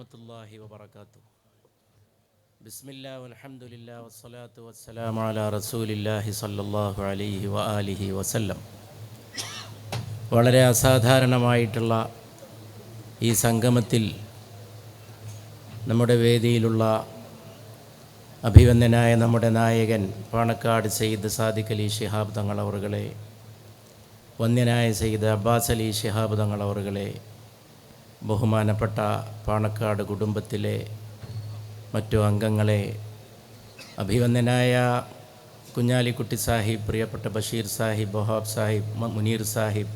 വറഹമത്തല്ലാഹി വബർക്കാത്തു ബിസ്മില്ല അലഹമുല്ല വസ്സലാത്തു വസ്സലാം അലാ റസൂലില്ലാഹി സല്ലല്ലാഹു അലൈഹി വ അലിഹി വസല്ലം. വളരെ അസാധാരണമായിട്ടുള്ള ഈ സംഗമത്തിൽ നമ്മുടെ വേദിയിലുള്ള അഭിവന്ദനായ നമ്മുടെ നായകൻ പാണക്കാട് സയ്യിദ് സാദിഖ് അലി ഷിഹാബ് തങ്ങളവറുകളെ വന്യനായ സയ്യിദ് അബ്ബാസ് അലി ഷിഹാബ് തങ്ങളവറുകളെ ബഹുമാനപ്പെട്ട പാണക്കാട് കുടുംബത്തിലെ മറ്റു അംഗങ്ങളെ അഭിവന്ദനായ കുഞ്ഞാലിക്കുട്ടി സാഹിബ് പ്രിയപ്പെട്ട ബഷീർ സാഹിബ് ബൊഹാബ് സാഹിബ് മുനീർ സാഹിബ്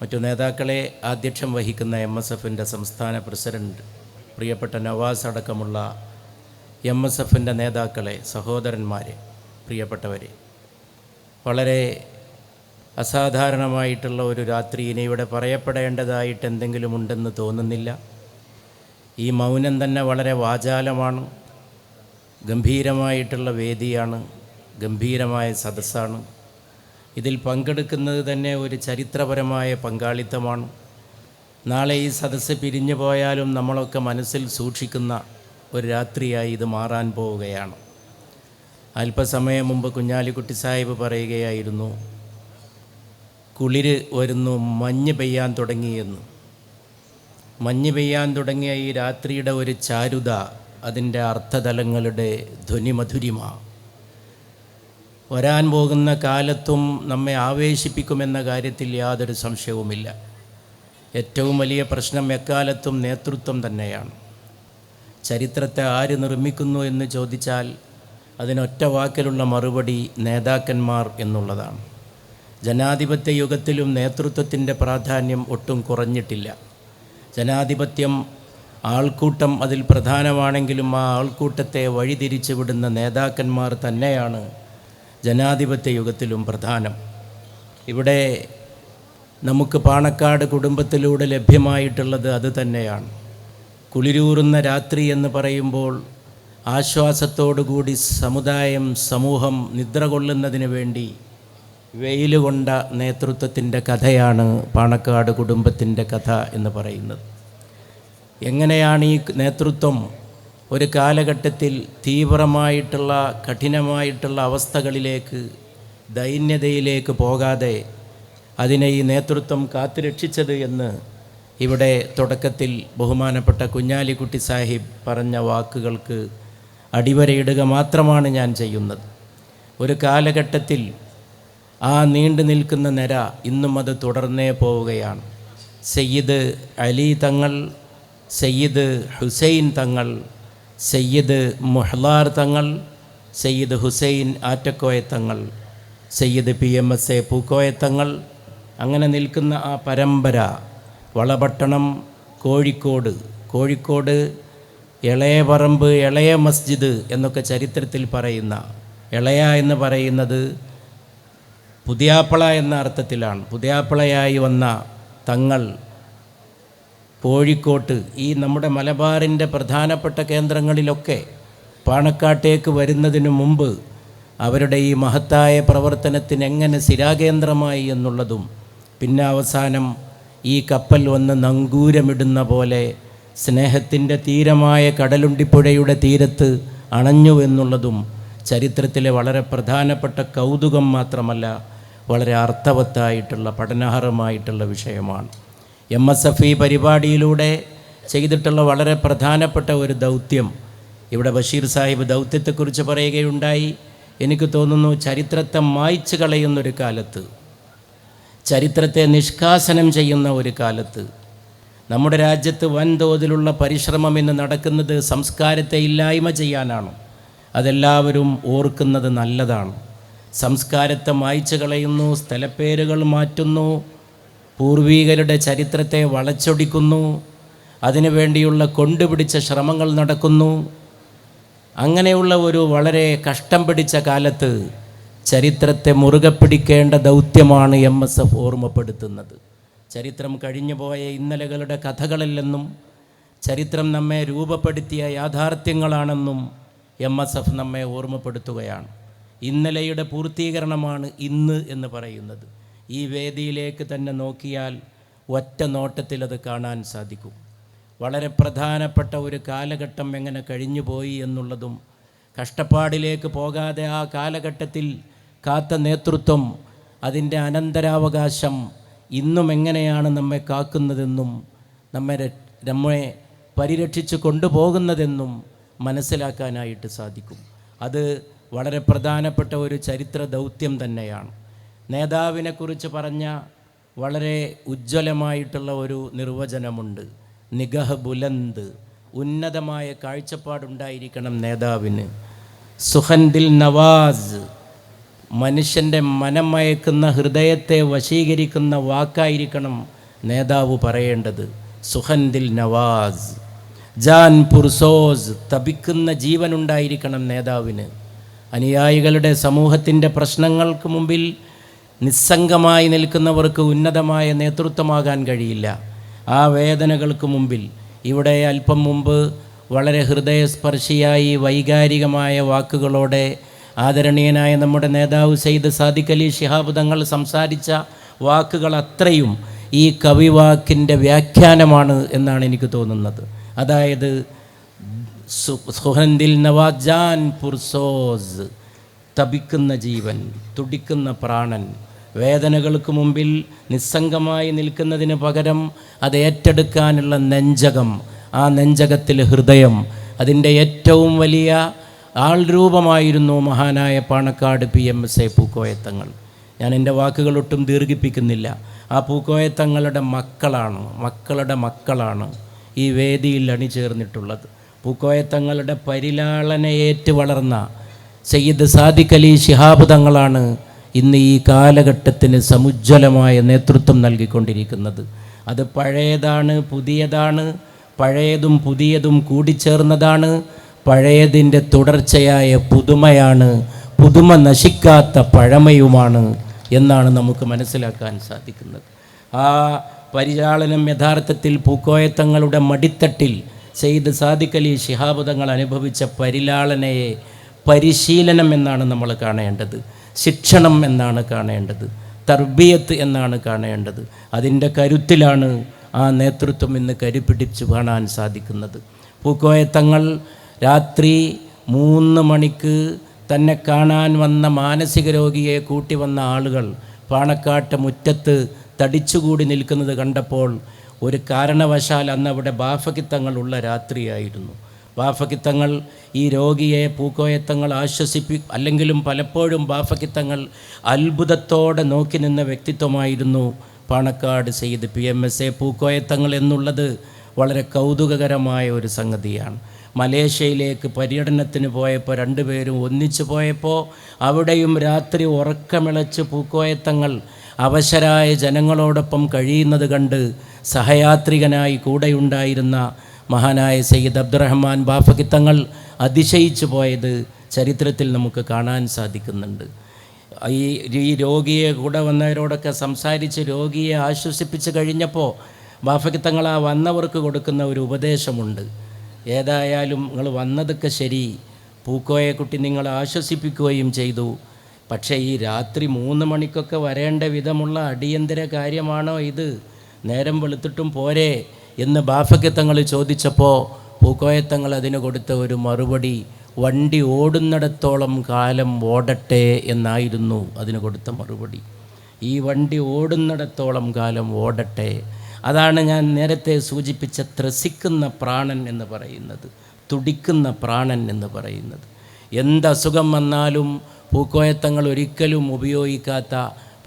മറ്റു നേതാക്കളെ ആധ്യക്ഷം വഹിക്കുന്ന എം എസ് എഫിന്റെ സംസ്ഥാന പ്രസിഡന്റ് പ്രിയപ്പെട്ട നവാസ് അടക്കമുള്ള എം എസ് എഫിന്റെ നേതാക്കളെ സഹോദരന്മാരെ പ്രിയപ്പെട്ടവരെ വളരെ അസാധാരണമായിട്ടുള്ള ഒരു രാത്രി ഇനി ഇവിടെ പറയപ്പെടേണ്ടതായിട്ട് എന്തെങ്കിലും ഉണ്ടെന്ന് തോന്നുന്നില്ല. ഈ മൗനം തന്നെ വളരെ വാചാലമാണ്. ഗംഭീരമായിട്ടുള്ള വേദിയാണ്. ഗംഭീരമായ സദസ്സാണ്. ഇതിൽ പങ്കെടുക്കുന്നത് തന്നെ ഒരു ചരിത്രപരമായ പങ്കാളിത്തമാണ്. നാളെ ഈ സദസ്സ് പിരിഞ്ഞു പോയാലും നമ്മളൊക്കെ മനസ്സിൽ സൂക്ഷിക്കുന്ന ഒരു രാത്രിയായി ഇത് മാറാൻ പോവുകയാണ്. അല്പസമയം മുമ്പ് കുഞ്ഞാലിക്കുട്ടി സാഹിബ് പറയുകയായിരുന്നു കുളിര് വരുന്നു മഞ്ഞ് പെയ്യാൻ തുടങ്ങിയെന്ന്. മഞ്ഞ് പെയ്യാൻ തുടങ്ങിയ ഈ രാത്രിയുടെ ഒരു ചാരുത അതിന്റെ അർത്ഥതലങ്ങളുടെ ധ്വനിമധുരിമ. വരാൻ പോകുന്ന കാലത്തും നമ്മെ ആവേശിപ്പിക്കുമെന്ന കാര്യത്തിൽ യാതൊരു സംശയവുമില്ല. ഏറ്റവും വലിയ പ്രശ്നം എക്കാലത്തും നേതൃത്വം തന്നെയാണ്. ചരിത്രത്തെ ആര് നിർമ്മിക്കുന്നു എന്ന് ചോദിച്ചാൽ അതിനൊറ്റ വാക്കിലുള്ള മറുപടി നേതാക്കന്മാർ എന്നുള്ളതാണ്. ജനാധിപത്യ യുഗത്തിലും നേതൃത്വത്തിന്റെ പ്രാധാന്യം ഒട്ടും കുറഞ്ഞിട്ടില്ല. ജനാധിപത്യം ആൾക്കൂട്ടം അതിൽ പ്രധാനമാണെങ്കിലും ആ ആൾക്കൂട്ടത്തെ വഴിതിരിച്ചു വിടുന്ന നേതാക്കന്മാർ തന്നെയാണ് ജനാധിപത്യ യുഗത്തിലും പ്രധാനം. ഇവിടെ നമുക്ക് പാണക്കാട് കുടുംബത്തിലൂടെ ലഭ്യമായിട്ടുള്ളത് അത് തന്നെയാണ്. കുളിരൂറുന്ന രാത്രി എന്ന് പറയുമ്പോൾ ആശ്വാസത്തോടുകൂടി സമുദായം സമൂഹം നിദ്ര കൊള്ളുന്നതിന് വേണ്ടി വെയിൽ കൊണ്ട നേതൃത്വത്തിന്റെ കഥയാണ് പാണക്കാട് കുടുംബത്തിന്റെ കഥ എന്ന് പറയുന്നത്. എങ്ങനെയാണ് ഈ നേതൃത്വം ഒരു കാലഘട്ടത്തിൽ തീവ്രമായിട്ടുള്ള കഠിനമായിട്ടുള്ള അവസ്ഥകളിലേക്ക് ദൈന്യതയിലേക്ക് പോകാതെ അതിനെ ഈ നേതൃത്വം കാത്തുരക്ഷിച്ചത് എന്ന് ഇവിടെ തുടക്കത്തിൽ ബഹുമാനപ്പെട്ട കുഞ്ഞാലിക്കുട്ടി സാഹിബ് പറഞ്ഞ വാക്കുകൾക്ക് അടിവരയിടുക മാത്രമാണ് ഞാൻ ചെയ്യുന്നത്. ഒരു കാലഘട്ടത്തിൽ ആ നീണ്ടു നിൽക്കുന്ന നിര ഇന്നും അത് തുടർന്നേ പോവുകയാണ്. സയ്യിദ് അലി തങ്ങൾ സയ്യിദ് ഹുസൈൻ തങ്ങൾ സയ്യിദ് മുഹ്ലാർ തങ്ങൾ Sayyid Hussain Attakoya Thangal Sayyid P M S A Pookoya Thangal. അങ്ങനെ നിൽക്കുന്ന ആ പരമ്പര വളപട്ടണം കോഴിക്കോട് കോഴിക്കോട് ഇളയ പറമ്പ് ഇളയ മസ്ജിദ് എന്നൊക്കെ ചരിത്രത്തിൽ പറയുന്ന ഇളയ എന്ന് പറയുന്നത് പുതിയാപ്പള എന്ന അർത്ഥത്തിലാണ്. പുതിയാപ്പളയായി വന്ന തങ്ങൾ കോഴിക്കോട്ട് ഈ നമ്മുടെ മലബാറിന്റെ പ്രധാനപ്പെട്ട കേന്ദ്രങ്ങളിലൊക്കെ പാണക്കാട്ടേക്ക് വരുന്നതിനു മുമ്പ് അവരുടെ ഈ മഹത്തായ പ്രവർത്തനത്തിന് എങ്ങനെ സ്ഥിരാകേന്ദ്രമായി എന്നുള്ളതും പിന്നെ അവസാനം ഈ കപ്പൽ വന്ന് നങ്കൂരമിടുന്ന പോലെ സ്നേഹത്തിന്റെ തീരമായ കടലുണ്ടിപ്പുഴയുടെ തീരത്ത് അണഞ്ഞു എന്നുള്ളതും ചരിത്രത്തിലെ വളരെ പ്രധാനപ്പെട്ട കൗതുകം മാത്രമല്ല വളരെ അർത്ഥവത്തായിട്ടുള്ള പഠനാർഹമായിട്ടുള്ള വിഷയമാണ്. എം എസ് എഫ് ഈ പരിപാടിയിലൂടെ ചെയ്തിട്ടുള്ള വളരെ പ്രധാനപ്പെട്ട ഒരു ദൗത്യം ഇവിടെ ബഷീർ സാഹിബ് ദൗത്യത്തെക്കുറിച്ച് പറയുകയുണ്ടായി. എനിക്ക് തോന്നുന്നു ചരിത്രത്തെ മായ്ച്ചു കളയുന്നൊരു കാലത്ത് ചരിത്രത്തെ നിഷ്കാസനം ചെയ്യുന്ന ഒരു കാലത്ത് നമ്മുടെ രാജ്യത്ത് വൻതോതിലുള്ള പരിശ്രമം ഇന്ന് നടക്കുന്നത് സംസ്കാരത്തെ ഇല്ലായ്മ ചെയ്യാനാണ്. അതെല്ലാവരും ഓർക്കുന്നത് നല്ലതാണ്. സംസ്കാരത്തെ മായ്ച്ചു കളയുന്നു സ്ഥലപ്പേരുകൾ മാറ്റുന്നു പൂർവീകരുടെ ചരിത്രത്തെ വളച്ചൊടിക്കുന്നു അതിനുവേണ്ടിയുള്ള കൊണ്ടുപിടിച്ച ശ്രമങ്ങൾ നടക്കുന്നു. അങ്ങനെയുള്ള ഒരു വളരെ കഷ്ടം പിടിച്ച കാലത്ത് ചരിത്രത്തെ മുറുകെ പിടിക്കേണ്ട ദൗത്യമാണ് എം എസ് എഫ് ഓർമ്മപ്പെടുത്തുന്നത്. ചരിത്രം കഴിഞ്ഞുപോയ ഇന്നലകളുടെ കഥകളില്ലെന്നും ചരിത്രം നമ്മെ രൂപപ്പെടുത്തിയ യാഥാർത്ഥ്യങ്ങളാണെന്നും എം എസ് എഫ് നമ്മെ ഓർമ്മപ്പെടുത്തുകയാണ്. ഇന്നലെയുടെ പൂർത്തീകരണമാണ് ഇന്ന് എന്ന് പറയുന്നത്. ഈ വേദിയിലേക്ക് തന്നെ നോക്കിയാൽ ഒറ്റ നോട്ടത്തിൽ അത് കാണാൻ സാധിക്കും. വളരെ പ്രധാനപ്പെട്ട ഒരു കാലഘട്ടം എങ്ങനെ കഴിഞ്ഞുപോയി എന്നുള്ളതും കഷ്ടപ്പാടിലേക്ക് പോകാതെ ആ കാലഘട്ടത്തിൽ കാത്ത നേതൃത്വം അതിന്റെ അനന്തരാവകാശം ഇന്നും എങ്ങനെയാണ് നമ്മെ കാക്കുന്നതെന്നും നമ്മെ നമ്മെ പരിരക്ഷിച്ച് കൊണ്ടുപോകുന്നതെന്നും മനസ്സിലാക്കാനായിട്ട് സാധിക്കും. അത് വളരെ പ്രധാനപ്പെട്ട ഒരു ചരിത്ര ദൗത്യം തന്നെയാണ്. നേതാവിനെക്കുറിച്ച് പറഞ്ഞ വളരെ ഉജ്ജ്വലമായിട്ടുള്ള ഒരു നിർവചനമുണ്ട്. നിഗഹ ബുലന്ത് ഉന്നതമായ കാഴ്ചപ്പാടുണ്ടായിരിക്കണം നേതാവിന്. സുഹന്ദിൽ നവാസ് മനുഷ്യന്റെ മനം മയക്കുന്ന ഹൃദയത്തെ വശീകരിക്കുന്ന വാക്കായിരിക്കണം നേതാവ് പറയേണ്ടത്. സുഹന്ദിൽ നവാസ്. ജാൻ പുർസോസ് തപിക്കുന്ന ജീവനുണ്ടായിരിക്കണം നേതാവിന്. അനുയായികളുടെ സമൂഹത്തിന്റെ പ്രശ്നങ്ങൾക്ക് മുമ്പിൽ നിസ്സംഗമായി നിൽക്കുന്നവർക്ക് ഉന്നതമായ നേതൃത്വമാകാൻ കഴിയില്ല. ആ വേദനകൾക്ക് മുമ്പിൽ. ഇവിടെ അല്പം മുമ്പ് വളരെ ഹൃദയസ്പർശിയായി വൈകാരികമായ വാക്കുകളോടെ ആദരണീയനായ നമ്മുടെ നേതാവ് സെയ്ദ് സാദിഖ് അലി ശിഹാബ് തങ്ങൾ സംസാരിച്ച വാക്കുകൾ അത്രയും ഈ കവിവാക്കിന്റെ വ്യാഖ്യാനമാണ് എന്നാണ് എനിക്ക് തോന്നുന്നത്. അതായത് സു- സുഹന്ദിൽ നവാജാൻ പുർസോസ് തപിക്കുന്ന ജീവൻ തുടിക്കുന്ന പ്രാണൻ. വേദനകൾക്ക് മുമ്പിൽ നിസ്സംഗമായി നിൽക്കുന്നതിന് പകരം അത് ഏറ്റെടുക്കാനുള്ള നെഞ്ചകം. ആ നെഞ്ചകത്തിൽ ഹൃദയം അതിന്റെ ഏറ്റവും വലിയ ആൾ രൂപമായിരുന്നു മഹാനായ Panakkad P M S A പൂക്കോയത്തങ്ങൾ. ഞാൻ എന്റെ വാക്കുകൾ ഒട്ടും ദീർഘിപ്പിക്കുന്നില്ല. ആ പൂക്കോയത്തങ്ങളുടെ മക്കളാണ് മക്കളുടെ മക്കളാണ് ഈ വേദിയിൽ അണിചേർന്നിട്ടുള്ളത്. പൂക്കോയത്തങ്ങളുടെ പരിലാളനയേറ്റ് വളർന്ന സയ്യിദ് സാദിഖ് അലി ശിഹാബ് തങ്ങളാണ് ഇന്ന് ഈ കാലഘട്ടത്തിന് സമുജ്വലമായ നേതൃത്വം നൽകിക്കൊണ്ടിരിക്കുന്നത്. അത് പഴയതാണ് പുതിയതാണ് പഴയതും പുതിയതും കൂടിച്ചേർന്നതാണ് പഴയതിന്റെ തുടർച്ചയായ പുതുമയാണ് പുതുമ നശിക്കാത്ത പഴമയുമാണ് എന്നാണ് നമുക്ക് മനസ്സിലാക്കാൻ സാധിക്കുന്നത്. ആ പരിചാളനം യഥാർത്ഥത്തിൽ പൂക്കോയത്തങ്ങളുടെ മടിത്തട്ടിൽ സെയ്ദ് സാദിഖ് അലി ശിഹാബുദങ്ങൾ അനുഭവിച്ച പരിലാളനയെ പരിശീലനം എന്നാണ് നമ്മൾ കാണേണ്ടത്. ശിക്ഷണം എന്നാണ് കാണേണ്ടത്. തർബിയത്ത് എന്നാണ് കാണേണ്ടത്. അതിന്റെ കരുത്തിലാണ് ആ നേതൃത്വം ഇന്ന് കരുപിടിച്ച് കാണാൻ സാധിക്കുന്നത്. പൂക്കോയത്തങ്ങൾ രാത്രി മൂന്ന് മണിക്ക് തന്നെ കാണാൻ വന്ന മാനസിക രോഗിയെ കൂട്ടി വന്ന ആളുകൾ പാണക്കാട്ട് മുറ്റത്ത് തടിച്ചുകൂടി നിൽക്കുന്നത് കണ്ടപ്പോൾ ഒരു കാരണവശാൽ അന്ന് അവിടെ ബാഫകിത്തങ്ങളുള്ള രാത്രിയായിരുന്നു. ബാഫക്കിത്തങ്ങൾ ഈ രോഗിയെ പൂക്കോയത്തങ്ങൾ ആശ്വസിപ്പി അല്ലെങ്കിലും പലപ്പോഴും ബാഫക്കിത്തങ്ങൾ അത്ഭുതത്തോടെ നോക്കി നിന്ന വ്യക്തിത്വമായിരുന്നു Panakkad Sayyid P M S A പൂക്കോയത്തങ്ങൾ എന്നുള്ളത് വളരെ കൗതുകകരമായ ഒരു സംഗതിയാണ്. മലേഷ്യയിലേക്ക് പര്യടനത്തിന് പോയപ്പോൾ രണ്ടുപേരും ഒന്നിച്ചു പോയപ്പോൾ അവിടെയും രാത്രി ഉറക്കമിളച്ച് പൂക്കോയത്തങ്ങൾ അവശരായ ജനങ്ങളോടൊപ്പം കഴിയുന്നത് കണ്ട് സഹയാത്രികനായി കൂടെയുണ്ടായിരുന്ന മഹാനായ സയ്യിദ് അബ്ദുറഹ്മാൻ ബാഫക്കിത്തങ്ങൾ അതിശയിച്ചു പോയത് ചരിത്രത്തിൽ നമുക്ക് കാണാൻ സാധിക്കുന്നുണ്ട്. ഈ ഈ രോഗിയെ കൂടെ വന്നവരോടൊക്കെ സംസാരിച്ച് രോഗിയെ ആശ്വസിപ്പിച്ച് കഴിഞ്ഞപ്പോൾ ബാഫക്കിത്തങ്ങൾ ആ വന്നവർക്ക് കൊടുക്കുന്ന ഒരു ഉപദേശമുണ്ട്. ഏതായാലും നിങ്ങൾ വന്നതൊക്കെ ശരി. പൂക്കോയെ കുട്ടി നിങ്ങൾ ആശ്വസിപ്പിക്കുകയും ചെയ്തു. പക്ഷേ ഈ രാത്രി മൂന്ന് മണിക്കൊക്കെ വരേണ്ട വിധമുള്ള അടിയന്തര കാര്യമാണോ ഇത്? നേരം വെളുത്തിട്ടും പോരെ എന്ന് ബാഫക്കത്തങ്ങൾ ചോദിച്ചപ്പോൾ പൂക്കോയത്തങ്ങൾ അതിന് കൊടുത്ത ഒരു മറുപടി വണ്ടി ഓടുന്നിടത്തോളം കാലം ഓടട്ടെ എന്നായിരുന്നു അതിന് കൊടുത്ത മറുപടി. ഈ വണ്ടി ഓടുന്നിടത്തോളം കാലം ഓടട്ടെ അതാണ് ഞാൻ നേരത്തെ സൂചിപ്പിച്ച ത്രസിക്കുന്ന പ്രാണൻ എന്ന് പറയുന്നത് തുടിക്കുന്ന പ്രാണൻ എന്ന് പറയുന്നത്. എന്ത് അസുഖം വന്നാലും പൂക്കോയത്തങ്ങൾ ഒരിക്കലും ഉപയോഗിക്കാത്ത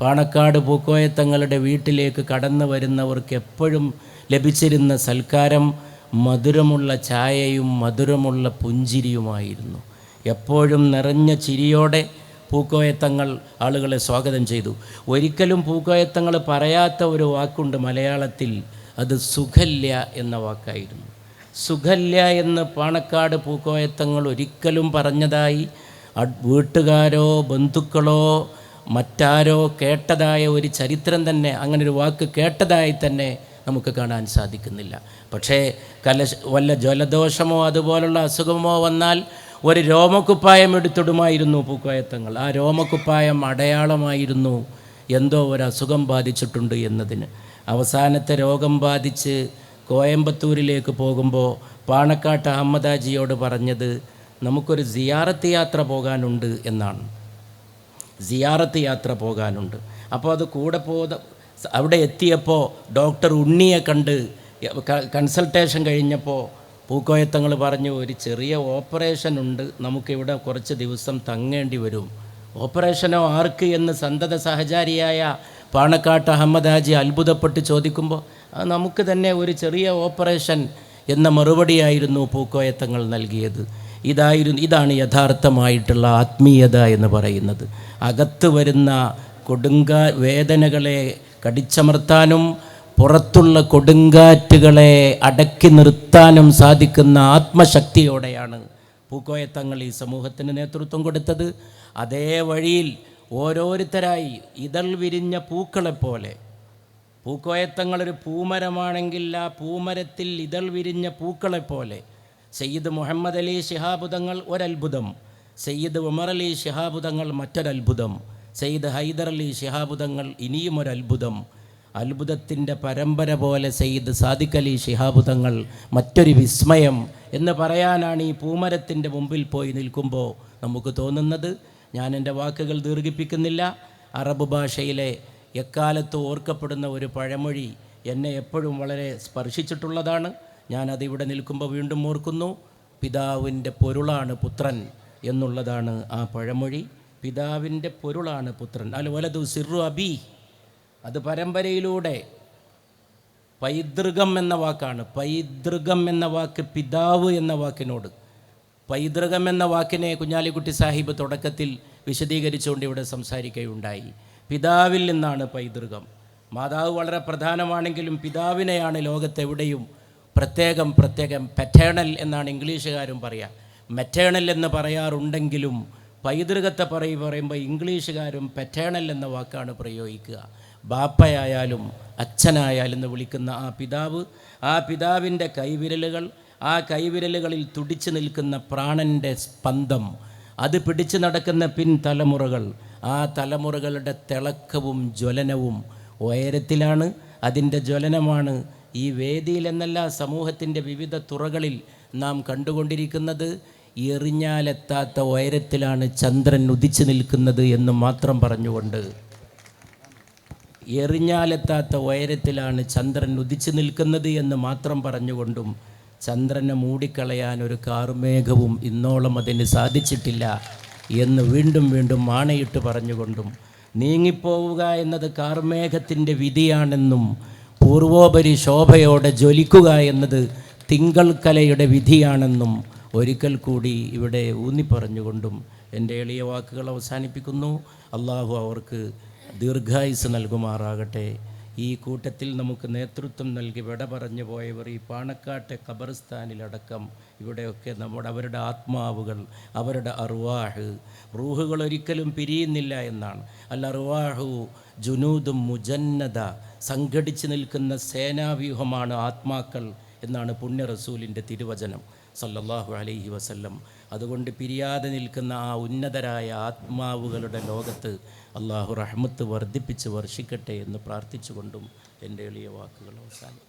പാണക്കാട് പൂക്കോയത്തങ്ങളുടെ വീട്ടിലേക്ക് കടന്നു വരുന്നവർക്ക് എപ്പോഴും ലഭിച്ചിരുന്ന സൽക്കാരം മധുരമുള്ള ചായയും മധുരമുള്ള പുഞ്ചിരിയുമായിരുന്നു. എപ്പോഴും നിറഞ്ഞ ചിരിയോടെ പൂക്കോയത്തങ്ങൾ ആളുകളെ സ്വാഗതം ചെയ്തു. ഒരിക്കലും പൂക്കോയത്തങ്ങൾ പറയാത്ത ഒരു വാക്കുണ്ട് മലയാളത്തിൽ അത് സുഖല്യ എന്ന വാക്കായിരുന്നു. സുഖല്യ എന്ന് പാണക്കാട് പൂക്കോയത്തങ്ങൾ ഒരിക്കലും പറഞ്ഞതായി വീട്ടുകാരോ ബന്ധുക്കളോ മറ്റാരോ കേട്ടതായ ഒരു ചരിത്രം തന്നെ അങ്ങനെ ഒരു വാക്ക് കേട്ടതായി തന്നെ നമുക്ക് കാണാൻ സാധിക്കുന്നില്ല. പക്ഷേ കല വല്ല ജലദോഷമോ അതുപോലുള്ള അസുഖമോ വന്നാൽ ഒരു രോമക്കുപ്പായം എടുത്തിടുമായിരുന്നു പൂക്കോയത്തങ്ങൾ. ആ രോമക്കുപ്പായം അടയാളമായിരുന്നു. എന്തോ ഒരു അസുഖം ബാധിച്ചിട്ടുണ്ട് എന്നതിന്. അവസാനത്തെ രോഗം ബാധിച്ച് കോയമ്പത്തൂരിലേക്ക് പോകുമ്പോൾ പാണക്കാട്ട് അഹമ്മദാജിയോട് പറഞ്ഞത് നമുക്കൊരു സിയാറത്ത് യാത്ര പോകാനുണ്ട് എന്നാണ്. സിയാറത്ത് യാത്ര പോകാനുണ്ട്. അപ്പോൾ അത് കൂടെ പോ അവിടെ എത്തിയപ്പോൾ ഡോക്ടർ ഉണ്ണിയെ കണ്ട് കൺസൾട്ടേഷൻ കഴിഞ്ഞപ്പോൾ പൂക്കോയത്തങ്ങൾ പറഞ്ഞു ഒരു ചെറിയ ഓപ്പറേഷൻ ഉണ്ട് നമുക്കിവിടെ കുറച്ച് ദിവസം തങ്ങേണ്ടി വരും. ഓപ്പറേഷനോ ആർക്ക് എന്ന് സന്തത സഹചാരിയായ പാണക്കാട്ട് അഹമ്മദ് ഹാജി അത്ഭുതപ്പെട്ട് ചോദിക്കുമ്പോൾ "ആ, നമുക്ക് തന്നെ ഒരു ചെറിയ ഓപ്പറേഷൻ എന്ന മറുപടിയായിരുന്നു പൂക്കോയത്തങ്ങൾ നൽകിയത്. ഇതായിരുന്നു ഇതാണ് യഥാർത്ഥമായിട്ടുള്ള ആത്മീയത എന്ന് പറയുന്നത്. അകത്ത് വരുന്ന കൊടുങ്കാ വേദനകളെ കടിച്ചമർത്താനും പുറത്തുള്ള കൊടുങ്കാറ്റുകളെ അടക്കി നിർത്താനും സാധിക്കുന്ന ആത്മശക്തിയോടെയാണ് പൂക്കോയത്തങ്ങൾ ഈ സമൂഹത്തിന് നേതൃത്വം കൊടുത്തത്. അതേ വഴിയിൽ ഓരോരുത്തരായി ഇതൾ വിരിഞ്ഞ പൂക്കളെപ്പോലെ. പൂക്കോയത്തങ്ങളൊരു പൂമരമാണെങ്കിൽ ആ പൂമരത്തിൽ ഇതൾ വിരിഞ്ഞ പൂക്കളെപ്പോലെ. സയ്യിദ് മുഹമ്മദ് അലി ശിഹാബുദങ്ങൾ ഒരത്ഭുതം. സയ്യിദ് ഉമർ അലി ശിഹാബുദങ്ങൾ മറ്റൊരത്ഭുതം. സയ്യിദ് ഹൈദർ അലി ശിഹാബുദങ്ങൾ ഇനിയും ഒരത്ഭുതം. അത്ഭുതത്തിന്റെ പരമ്പര പോലെ സയ്യിദ് സാദിഖ് അലി ശിഹാബുദങ്ങൾ മറ്റൊരു വിസ്മയം എന്ന് പറയാനാണ് ഈ പൂമരത്തിന്റെ മുമ്പിൽ പോയി നിൽക്കുമ്പോൾ നമുക്ക് തോന്നുന്നത്. ഞാൻ എന്റെ വാക്കുകൾ ദീർഘിപ്പിക്കുന്നില്ല. അറബ് ഭാഷയിലെ എക്കാലത്ത് ഓർക്കപ്പെടുന്ന ഒരു പഴമൊഴി എന്നെ എപ്പോഴും വളരെ സ്പർശിച്ചിട്ടുള്ളതാണ്. ഞാനതിവിടെ നിൽക്കുമ്പോൾ വീണ്ടും ഓർക്കുന്നു പിതാവിന്റെ പൊരുളാണ് പുത്രൻ എന്നുള്ളതാണ് ആ പഴമൊഴി. പിതാവിന്റെ പൊരുളാണ് പുത്രൻ അല്ല വലതു സിറു അബി അത് പരമ്പരയിലൂടെ. പൈതൃകം എന്ന വാക്കാണ്. പൈതൃകം എന്ന വാക്ക് പിതാവ് എന്ന വാക്കിനോട്. പൈതൃകം എന്ന വാക്കിനെ കുഞ്ഞാലിക്കുട്ടി സാഹിബ് തുടക്കത്തിൽ വിശദീകരിച്ചുകൊണ്ട് ഇവിടെ സംസാരിക്കുകയുണ്ടായി. പിതാവിൽ നിന്നാണ് പൈതൃകം. മാതാവ് വളരെ പ്രധാനമാണെങ്കിലും പിതാവിനെയാണ് ലോകത്തെവിടെയും പ്രത്യേകം പ്രത്യേകം പെറ്റേണൽ എന്നാണ് ഇംഗ്ലീഷുകാരും പറയുക മെറ്റേണൽ എന്ന് പറയാറുണ്ടെങ്കിലും പൈതൃകത്തെ പറയി പറയുമ്പോൾ ഇംഗ്ലീഷുകാരും പെറ്റേണൽ എന്ന വാക്കാണ് പ്രയോഗിക്കുക. ബാപ്പയായാലും അച്ഛനായാലും എന്ന് വിളിക്കുന്ന ആ പിതാവ് ആ പിതാവിന്റെ കൈവിരലുകൾ ആ കൈവിരലുകളിൽ തുടിച്ചു നിൽക്കുന്ന പ്രാണന്റെ സ്പന്ദം അത് പിടിച്ചു നടക്കുന്ന പിൻ തലമുറകൾ ആ തലമുറകളുടെ തിളക്കവും ജ്വലനവും ഉയരത്തിലാണ്. അതിന്റെ ജ്വലനമാണ് ഈ വേദിയിൽ എന്നല്ല സമൂഹത്തിന്റെ വിവിധ തുറകളിൽ നാം കണ്ടുകൊണ്ടിരിക്കുന്നത്. എറിഞ്ഞാലെത്താത്ത ഉയരത്തിലാണ് ചന്ദ്രൻ ഉദിച്ചു നിൽക്കുന്നത് എന്ന് മാത്രം പറഞ്ഞുകൊണ്ട്. എറിഞ്ഞാലെത്താത്ത ഉയരത്തിലാണ് ചന്ദ്രൻ ഉദിച്ചു നിൽക്കുന്നത് എന്ന് മാത്രം പറഞ്ഞുകൊണ്ടും ചന്ദ്രനെ മൂടിക്കളയാൻ ഒരു കാർമേഘവും ഇന്നോളം അതിന് സാധിച്ചിട്ടില്ല എന്ന് വീണ്ടും വീണ്ടും ആണയിട്ട് പറഞ്ഞുകൊണ്ടും നീങ്ങിപ്പോവുക എന്നത് കാർമേഘത്തിന്റെ വിധിയാണെന്നും പൂർവോപരി ശോഭയോടെ ജ്വലിക്കുക എന്നത് തിങ്കൾക്കലയുടെ വിധിയാണെന്നും ഒരിക്കൽ കൂടി ഇവിടെ ഊന്നിപ്പറഞ്ഞുകൊണ്ടും എന്റെ എളിയ വാക്കുകൾ അവസാനിപ്പിക്കുന്നു. അള്ളാഹു അവർക്ക് ദീർഘായുസ് നൽകുമാറാകട്ടെ. ഈ കൂട്ടത്തിൽ നമുക്ക് നേതൃത്വം നൽകി വിട പറഞ്ഞു പോയവർ ഈ പാണക്കാട്ടെ ഖബർസ്ഥാനിലടക്കം ഇവിടെയൊക്കെ നമ്മുടെ അവരുടെ ആത്മാവുകൾ അവരുടെ അറുവാഹ് റൂഹുകൾ ഒരിക്കലും പിരിയുന്നില്ല എന്നാണ്. അല്ല അറുവാഹു ജുനൂദും മുജന്നത സംഘടിച്ച് നിൽക്കുന്ന സേനാവ്യൂഹമാണ് ആത്മാക്കൾ എന്നാണ് പുണ്യ റസൂലിന്റെ തിരുവചനം. സല്ലല്ലാഹു അലൈഹി വസല്ലം. അതുകൊണ്ട് പിരിയാതെ നിൽക്കുന്ന ആ ഉന്നതരായ ആത്മാവുകളുടെ ലോകത്ത് അള്ളാഹു റഹ്മത്ത് വർദ്ധിപ്പിച്ച് വർഷിക്കട്ടെ എന്ന് പ്രാർത്ഥിച്ചുകൊണ്ടും എന്റെ എളിയ വാക്കുകൾ അവസാനിക്കും